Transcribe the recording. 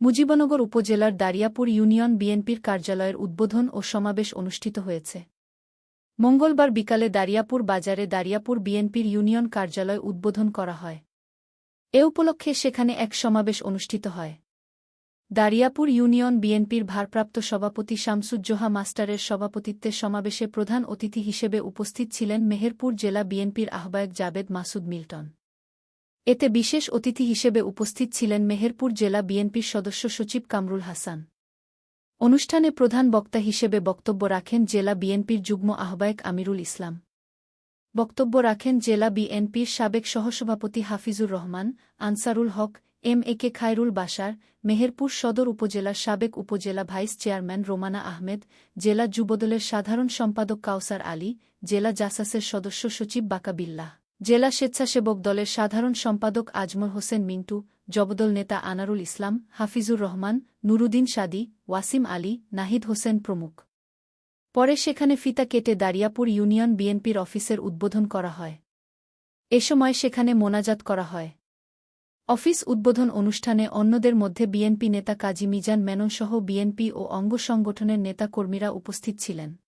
মুজিবনগর উপজেলার দারিয়াপুর ইউনিয়ন বিএনপির কার্যালয়ের উদ্বোধন ও সমাবেশ অনুষ্ঠিত হয়েছে। মঙ্গলবার বিকালে দারিয়াপুর বাজারে দারিয়াপুর বিএনপির ইউনিয়ন কার্যালয় উদ্বোধন করা হয়। এ উপলক্ষে সেখানে এক সমাবেশ অনুষ্ঠিত হয়। দারিয়াপুর ইউনিয়ন বিএনপির ভারপ্রাপ্ত সভাপতি শামসুজ্জোহা মাস্টারের সভাপতিত্বে সমাবেশে প্রধান অতিথি হিসেবে উপস্থিত ছিলেন মেহেরপুর জেলা বিএনপির আহ্বায়ক জাবেদ মাসুদ মিল্টন। এতে বিশেষ অতিথি হিসেবে উপস্থিত ছিলেন মেহেরপুর জেলা বিএনপির সদস্য সচিব কামরুল হাসান। অনুষ্ঠানে প্রধান বক্তা হিসেবে বক্তব্য রাখেন জেলা বিএনপির যুগ্ম আহ্বায়ক আমিরুল ইসলাম। বক্তব্য রাখেন জেলা বিএনপির সাবেক সহসভাপতি Hafizur Rahman, Ansarul Haque, M A K Khairul Basar Meherpur Sadar উপজেলার সাবেক উপজেলা ভাইস চেয়ারম্যান রোমানা আহমেদ, জেলা যুবদলের সাধারণ সম্পাদক কাউসার আলী, জেলা জাসাসের সদস্য সচিব বাকা বিল্লাহ জেলা স্বেচ্ছাসেবক দলের সাধারণ সম্পাদক আজমল হোসেন মিন্টু, জবদল নেতা আনারুল ইসলাম, হাফিজুর রহমান, নুরুদ্দিন সাদি, ওয়াসিম আলী, নাহিদ হোসেন প্রমুখ। পরে সেখানে ফিতা কেটে দারিয়াপুর ইউনিয়ন বিএনপির অফিসের উদ্বোধন করা হয়। এ সময় সেখানে মোনাজাত করা হয়। অফিস উদ্বোধন অনুষ্ঠানে অন্যদের মধ্যে বিএনপি নেতা কাজী মিজান মেননসহ বিএনপি ও অঙ্গ সংগঠনের নেতাকর্মীরা উপস্থিত ছিলেন।